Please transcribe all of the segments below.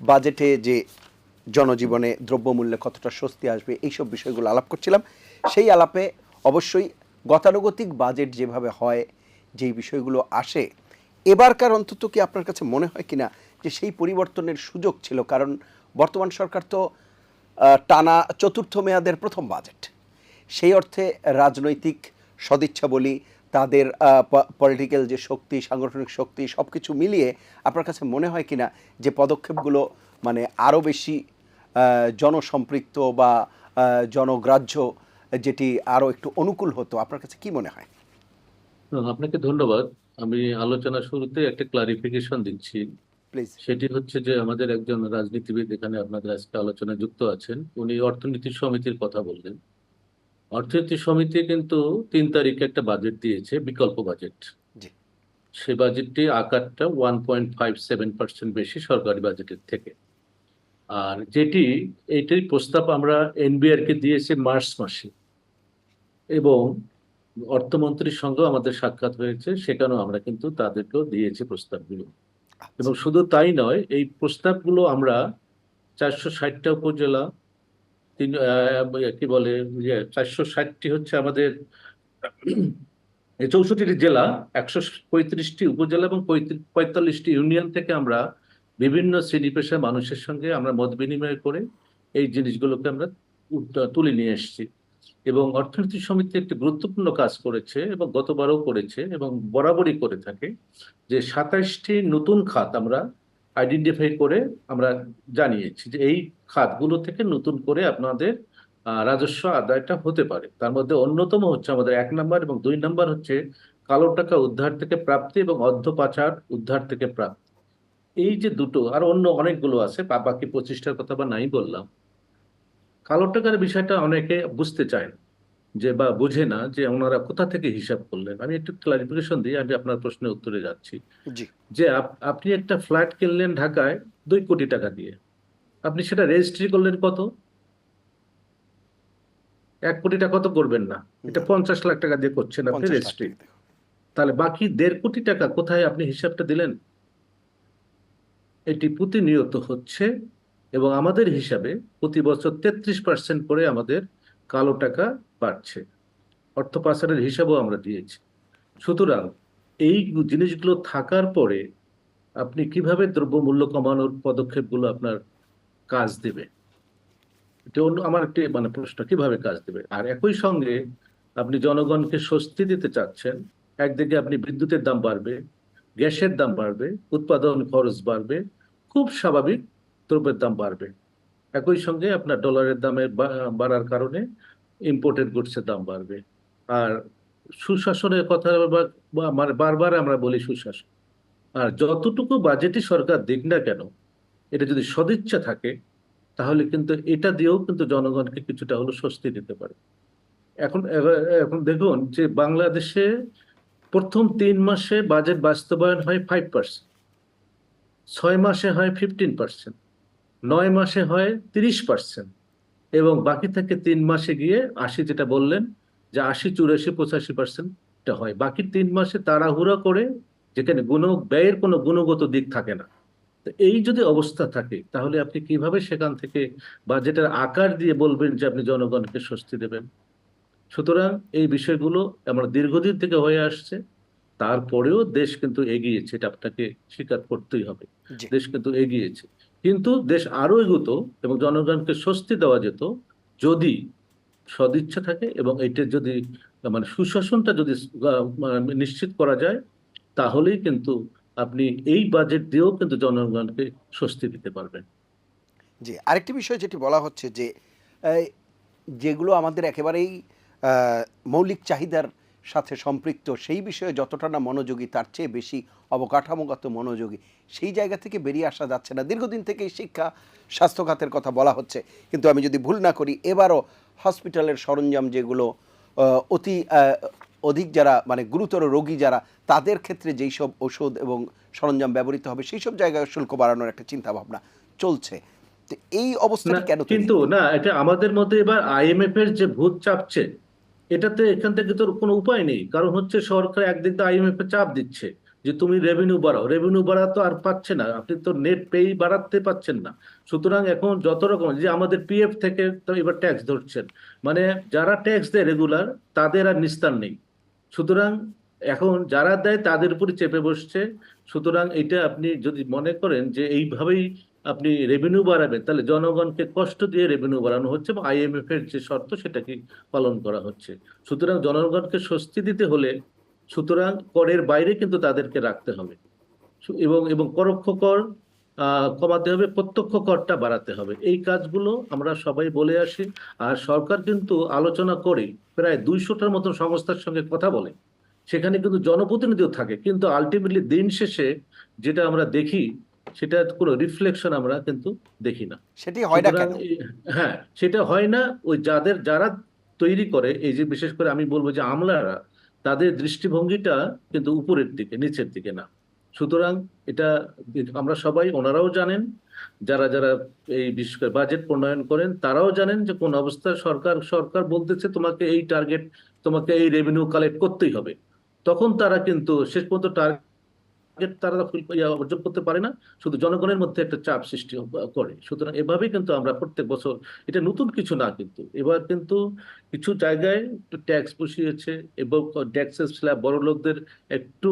বাজেটে যে জনজীবনে দ্রব্যমূল্যে কতটা স্বস্তি আসবে, এইসব বিষয়গুলো আলাপ করছিলাম। সেই আলাপে অবশ্যই গতানুগতিক বাজেট যেভাবে হয়, যেই বিষয়গুলো আসে, এবারকার অন্তত কি আপনার কাছে মনে হয় কিনা যে সেই পরিবর্তনের সুযোগ ছিল? কারণ বর্তমান সরকার তো টানা চতুর্থ মেয়াদের প্রথম বাজেট। সেই অর্থে রাজনৈতিক সদিচ্ছা বলি তাদের পলিটিক্যাল যে শক্তি সাংগঠনিক শক্তি সব কিছু মিলিয়ে আপনার কাছে মনে হয় কিনা যে পদক্ষেপগুলো মানে আরও বেশি জনসম্পৃক্ত বা জনগ্রাহ্য যেটি আরও একটু অনুকূল হতো আপনার কাছে কি মনে হয়? আপনাকে ধন্যবাদ। আমি আলোচনা শুরুতে একটা ক্লারিফিকেশন দিচ্ছি। প্লিজ সেটি হচ্ছে যে আমাদের একজন রাজনীতিবিদ এখানে আপনাদের আজকে আলোচনায় যুক্ত আছেন। উনি অর্থনীতি সমিতির কথা বললেন। অর্থনীতি সমিতি কিন্তু তিন তারিখে একটা বাজেট দিয়েছে বিকল্প বাজেট সে বাজেটটি আকারটা one point five seven percent বেশি সরকারি বাজেটের থেকে। আর যেটি এইটাই প্রস্তাব আমরা এনবিআর কে দিয়েছি মার্চ মাসে। এবং অর্থমন্ত্রীর সঙ্গেও আমাদের সাক্ষাৎ হয়েছে সেখানেও আমরা কিন্তু তাদেরকেও দিয়েছি প্রস্তাবগুলো। এবং শুধু তাই নয় এই প্রস্তাবগুলো আমরা চারশো ষাটটা উপজেলা তিন কি বলে চারশো ষাটটি হচ্ছে আমাদের চৌষট্টিটি জেলা, একশো পঁয়ত্রিশটি উপজেলা এবং পঁয়তাল্লিশটি ইউনিয়ন থেকে আমরা বিভিন্ন শ্রেণি পেশার মানুষের সঙ্গে আমরা মত বিনিময় করে এই জিনিসগুলোকে আমরা তুলে নিয়ে এসেছি। এবং অর্থনীতি সমিতি একটি গুরুত্বপূর্ণ কাজ করেছে এবং গতবারও করেছে এবং বরাবরই করে থাকে যে সাতাইশটি নতুন খাত আমরা আইডেন্টিফাই করে আমরা জানিয়েছি যে এই খাতগুলো থেকে নতুন করে আপনাদের রাজস্ব আদায়টা হতে পারে। তার মধ্যে অন্যতম হচ্ছে আমাদের এক নাম্বার এবং দুই নাম্বার হচ্ছে কালো টাকা উদ্ধার থেকে প্রাপ্তি এবং অর্ধ পাচার উদ্ধার থেকে প্রাপ্তি। এই যে দুটো, আর অন্য অনেকগুলো আছে বাকি পঁচিশটার কথা বা নাই বললাম, কালো টাকার বিষয়টা অনেকে বুঝতে চায় না। যে বা বুঝে না যে ওনারা কোথা থেকে হিসাব করলেন? আমি একটু ক্লারিফিকেশন দিয়ে আমি আপনার প্রশ্নের উত্তরে যাচ্ছি। যে আপনি একটা ফ্ল্যাট কিনলেন ঢাকায় দুই কোটি টাকা দিয়ে। আপনি সেটা রেজিস্ট্রি করলেন কত? এক কোটি টাকা তো করবেন না? এটা পঞ্চাশ লাখ টাকা দিয়ে করছেন আপনি রেজিস্ট্রি তাহলে বাকি দেড় কোটি টাকা কোথায় আপনি হিসাবটা দিলেন? এটি প্রতিনিয়ত হচ্ছে এবং আমাদের হিসাবে প্রতি বছর তেত্রিশ পার্সেন্ট করে আমাদের কালো টাকা বাড়ছে অর্থ পাচারের হিসাবও আমরা দিয়েছি। সুতরাং এই জিনিসগুলো থাকার পরে আপনি কীভাবে দ্রব্যমূল্য কমানোর পদক্ষেপগুলো আপনার কাজ দেবে? এটা অন্য আমার একটি মানে প্রশ্ন, কীভাবে কাজ দেবে? আর একই সঙ্গে আপনি জনগণকে স্বস্তি দিতে চাচ্ছেন, একদিকে আপনি বিদ্যুতের দাম বাড়বে, গ্যাসের দাম বাড়বে, উৎপাদন খরচ বাড়বে, খুব স্বাভাবিক দ্রব্যের দাম বাড়বে। একই সঙ্গে আপনার ডলারের দামের বাড়ার কারণে ইম্পোর্টেড গুডসের দাম বাড়বে। আর সুশাসনের কথা মানে বারবার আমরা বলি সুশাসন। আর যতটুকু বাজেটই সরকার দিক না কেন, এটা যদি সদিচ্ছা থাকে, তাহলে কিন্তু এটা দিয়েও কিন্তু জনগণকে কিছুটা হলো স্বস্তি দিতে পারে। এখন এখন দেখুন যে বাংলাদেশে প্রথম তিন মাসে বাজেট বাস্তবায়ন হয় ফাইভ পার্সেন্ট ছয় মাসে হয় ফিফটিন পার্সেন্ট নয় মাসে হয় তিরিশ পার্সেন্ট এবং বাকি থেকে তিন মাসে গিয়ে আশি যেটা বললেন যে আশি চুরাশি পঁচাশি পার্সেন্ট হয়। বাকি তিন মাসে তাড়াহুড়া করে যেখানে গুণ ব্যয়ের কোনো গুণগত দিক থাকে না। তো এই যদি অবস্থা থাকে তাহলে আপনি কীভাবে সেখান থেকে বাজেটের আকার দিয়ে বলবেন যে আপনি জনগণকে স্বস্তি দেবেন? সুতরাং এই বিষয়গুলো আমরা দীর্ঘদিন থেকে হয়ে আসছে। তারপরেও দেশ কিন্তু এগিয়েছে এটা আপনাকে স্বীকার করতেই হবে। দেশ কিন্তু এগিয়েছে। কিন্তু দেশ আরও এগোতো এবং জনগণকে স্বস্তি দেওয়া যেত যদি সদিচ্ছা থাকে এবং এটা যদি মানে সুশাসনটা যদি মানে নিশ্চিত করা যায়, তাহলেই কিন্তু আপনি এই বাজেট দিয়েও কিন্তু জনগণকে স্বস্তি দিতে পারবেন। জি, আরেকটি বিষয় যেটি বলা হচ্ছে যে যেগুলো আমাদের একেবারেই মৌলিক চাহিদার সাথে সম্পৃক্ত সেই বিষয়ে যতটা না মনোযোগী তার চেয়ে বেশি অবকাঠামোগত মনোযোগী। সেই জায়গা থেকে বেরিয়ে আসা যাচ্ছে না। দীর্ঘদিন থেকেই শিক্ষা স্বাস্থ্য খাতের কথা বলা হচ্ছে। কিন্তু আমি যদি ভুল না করি এবারও হসপিটালের সরঞ্জাম যেগুলো অতি অধিক যারা মানে গুরুতর রোগী যারা তাদের ক্ষেত্রে যেই সব ওষুধ এবং সরঞ্জাম ব্যবহৃত হবে সেই সব জায়গায় শুল্ক বাড়ানোর একটা চিন্তা ভাবনা চলছে। তো এই অবস্থাটি কেন কিন্তু না এটা আমাদের মধ্যে এবার আইএমএফ এর যে ভূত চাপছে এটাতে এখান থেকে তোর কোনো উপায় নেই। কারণ হচ্ছে সরকার একদিক দিয়ে আইএমএফ এ চাপ দিচ্ছে যে তুমি রেভিনিউ বাড়াও। রেভিনিউ বাড়া তো আর পাচ্ছে না। আপনি তো নেট পেই বাড়াতে পাচ্ছেন না। সুতরাং এখন যত রকম যে আমাদের পিএফ থেকে তো এবার ট্যাক্স ধরছেন। মানে যারা ট্যাক্স দেয় রেগুলার তাদের আর নিস্তার নেই। সুতরাং এখন যারা দেয় তাদের উপরই চেপে বসছে। সুতরাং এটা আপনি যদি মনে করেন যে এইভাবেই আপনি রেভিনিউ বাড়াবেন, তাহলে জনগণকে কষ্ট দিয়ে রেভিনিউ বাড়ানো হচ্ছে এবং আইএমএফ এর যে শর্ত সেটাকে পালন করা হচ্ছে। সুতরাং জনগণকে স্বস্তি দিতে হলে সুতরাং করের বাইরে কিন্তু তাদেরকে রাখতে হবে। এবং এবং পরোক্ষ কর কমাতে হবে, প্রত্যক্ষ করটা বাড়াতে হবে। এই কাজগুলো আমরা সবাই বলে আসি। আর সরকার কিন্তু আলোচনা করে প্রায় দুইশোটার মতো সংস্থার সঙ্গে কথা বলে। সেখানে কিন্তু জনপ্রতিনিধিও থাকে। কিন্তু আলটিমেটলি দিন শেষে যেটা আমরা দেখি সেটা কোনো রিফ্লেকশন আমরা কিন্তু দেখি না। সেটি হয় না কেন? হ্যাঁ সেটা হয় না। ওই যাদের যারা তৈরি করে এই যে বিশেষ করে আমি বলব যে আমলারা তাদের দৃষ্টিভঙ্গিটা কিন্তু উপরের দিকে নিচের দিকে না। সুতরাং এটা আমরা সবাই ওনারাও জানেন যারা যারা এই বিশেষ করে বাজেট প্রণয়ন করেন তারাও জানেন যে কোন অবস্থায় সরকার সরকার বলতেছে তোমাকে এই টার্গেট তোমাকে এই রেভিনিউ কালেক্ট করতেই হবে। তখন তারা কিন্তু শেষ পর্যন্ত টার্গেট তারা ফুল- অর্জন করতে পারে না, শুধু জনগণের মধ্যে একটা চাপ সৃষ্টি করে। সুতরাং এভাবেই কিন্তু আমরা প্রত্যেক বছর, এটা নতুন কিছু না কিন্তু, এবার কিন্তু কিছু জায়গায় ট্যাক্স বসিয়েছে এবং ট্যাক্সের স্ল্যাব বড় লোকদের একটু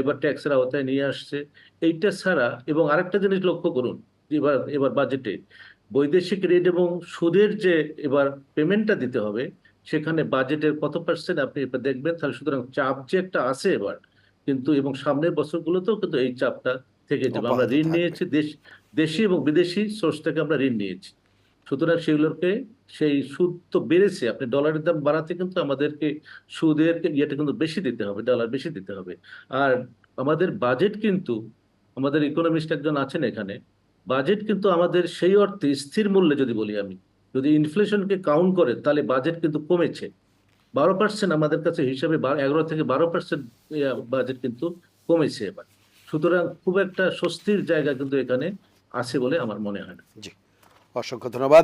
এবার ট্যাক্সের আওতায় নিয়ে আসছে। এইটা ছাড়া, এবং আরেকটা জিনিস লক্ষ্য করুন এবার এবার বাজেটে বৈদেশিক রেট এবং সুদের যে এবার পেমেন্টটা দিতে হবে, সেখানে বাজেটের কত পার্সেন্ট আপনি এবার দেখবেন, তাহলে সুতরাং চাপ যে একটা আছে এবার কিন্তু এবং সামনের বছরগুলোতেও কিন্তু এই চাপটা থেকে যাবে। আমরা ঋণ নিয়েছি দেশ দেশি এবং বিদেশি সোর্স থেকে আমরা ঋণ নিয়েছি। সুতরাং সেগুলোকে সেই সুদ তো বেড়েছে আপনি ডলারের দাম বাড়াতে কিন্তু আমাদেরকে সুদের ইয়েটা কিন্তু বেশি দিতে হবে ডলার বেশি দিতে হবে। আর আমাদের বাজেট কিন্তু আমাদের ইকোনমিস্ট একজন আছেন এখানে বাজেট কিন্তু আমাদের সেই অর্থে স্থির মূল্যে যদি বলি আমি যদি ইনফ্লেশনকে কাউন্ট করে তাহলে বাজেট কিন্তু কমেছে। বারো পার্সেন্ট আমাদের কাছে হিসাবে এগারো থেকে বারো পার্সেন্ট বাজেট কিন্তু কমেছে এবার। সুতরাং খুব একটা স্বস্তির জায়গা কিন্তু এখানে আছে বলে আমার মনে হয় না। জি। অসংখ্য ধন্যবাদ।